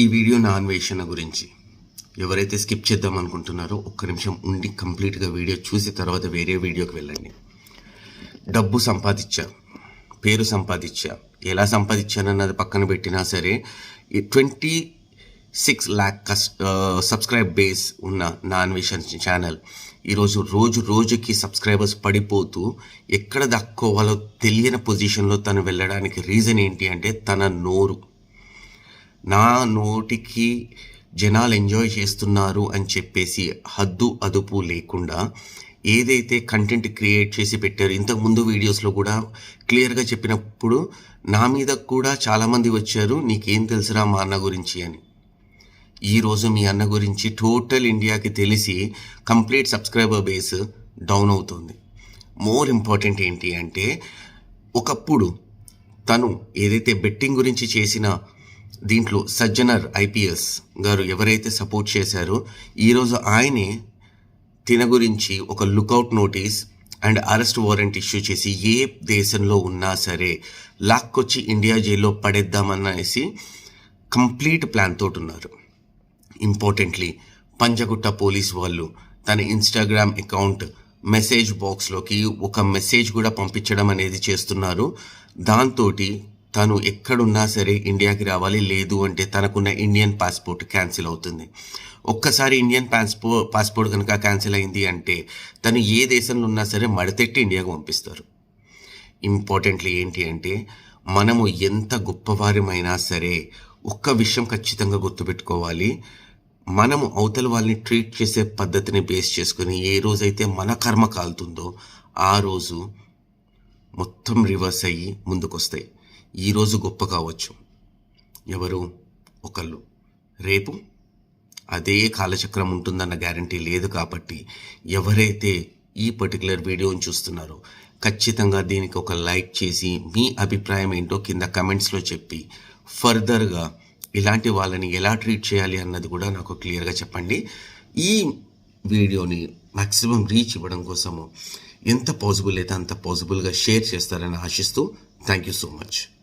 ఈ వీడియో నా అన్వేషణ గురించి. ఎవరైతే స్కిప్ చేద్దాం అనుకుంటున్నారో ఒక్క నిమిషం ఉండి కంప్లీట్గా వీడియో చూసి తర్వాత వేరే వీడియోకి వెళ్ళండి. డబ్బు సంపాదించా పేరు సంపాదించా ఎలా సంపాదించానన్నది పక్కన పెట్టినా సరే ట్వంటీ సిక్స్ ల్యాక్ కస్ సబ్స్క్రైబ్ బేస్ ఉన్న నా అన్వేషణ ఛానల్ ఈరోజు రోజు రోజుకి సబ్స్క్రైబర్స్ పడిపోతూ ఎక్కడ దక్కోవాలో తెలియని పొజిషన్లో తను వెళ్ళడానికి రీజన్ ఏంటి అంటే తన నోరు. నా నోటికి జనాలు ఎంజాయ్ చేస్తున్నారు అని చెప్పేసి హద్దు అదుపు లేకుండా ఏదైతే కంటెంట్ క్రియేట్ చేసి పెట్టారు ఇంతకు ముందు వీడియోస్లో కూడా క్లియర్గా చెప్పినప్పుడు నా మీద కూడా చాలామంది వచ్చారు నీకేం తెలుసురా మా అన్న గురించి అని. ఈరోజు మీ అన్న గురించి టోటల్ ఇండియాకి తెలిసి కంప్లీట్ సబ్స్క్రైబర్ బేస్ డౌన్ అవుతుంది. మోర్ ఇంపార్టెంట్ ఏంటి అంటే ఒకప్పుడు తను ఏదైతే బెట్టింగ్ గురించి చేసిన దీంట్లో సజ్జనర్ ఐపీఎస్ గారు ఎవరైతే సపోర్ట్ చేశారో ఈరోజు ఆయనే తిన గురించి ఒక lookout notice and arrest warrant issue చేసి ఏ దేశంలో ఉన్నా సరే లాక్కొచ్చి ఇండియా జైల్లో పడేద్దామనేసి కంప్లీట్ ప్లాన్ తోటి ఉన్నారు ఇంపార్టెంట్లీ పంజగుట్ట పోలీస్ వాళ్ళు తన ఇన్స్టాగ్రామ్ అకౌంట్ మెసేజ్ బాక్స్లోకి ఒక మెసేజ్ కూడా పంపించడం అనేది చేస్తున్నారు. దాంతో తను ఎక్కడున్నా సరే ఇండియాకి రావాలి లేదు అంటే తనకున్న ఇండియన్ పాస్పోర్ట్ క్యాన్సిల్ అవుతుంది. ఒక్కసారి ఇండియన్ పాస్పో పాస్పోర్ట్ కనుక క్యాన్సిల్ అయింది అంటే తను ఏ దేశంలో ఉన్నా సరే మడతెట్టి ఇండియాకు పంపిస్తారు. ఇంపార్టెంట్లీ ఏంటి అంటే మనము ఎంత గొప్పవారమైనా సరే ఒక్క విషయం ఖచ్చితంగా గుర్తుపెట్టుకోవాలి. మనము అవతల వాళ్ళని ట్రీట్ చేసే పద్ధతిని బేస్ చేసుకుని ఏ రోజైతే మన కర్మ కాలుతుందో ఆ రోజు మొత్తం రివర్స్ అయ్యి ముందుకొస్తాయి. ఈరోజు గొప్ప కావచ్చు. ఎవరు ఒకళ్ళు. రేపు అదే కాలచక్రం ఉంటుందన్న గ్యారంటీ లేదు కాబట్టి ఎవరైతే ఈ పర్టికులర్ వీడియోని చూస్తున్నారో ఖచ్చితంగా దీనికి ఒక లైక్ చేసి మీ అభిప్రాయం ఏంటో కింద కమెంట్స్లో చెప్పి ఫర్దర్గా ఇలాంటి వాళ్ళని ఎలా ట్రీట్ చేయాలి అన్నది కూడా నాకు క్లియర్గా చెప్పండి. ఈ వీడియోని మ్యాక్సిమం రీచ్ ఇవ్వడం కోసము ఎంత పాసిబుల్ అయితే అంత పాసిబుల్గా షేర్ చేస్తారని ఆశిస్తూ థ్యాంక్ యూ సో మచ్.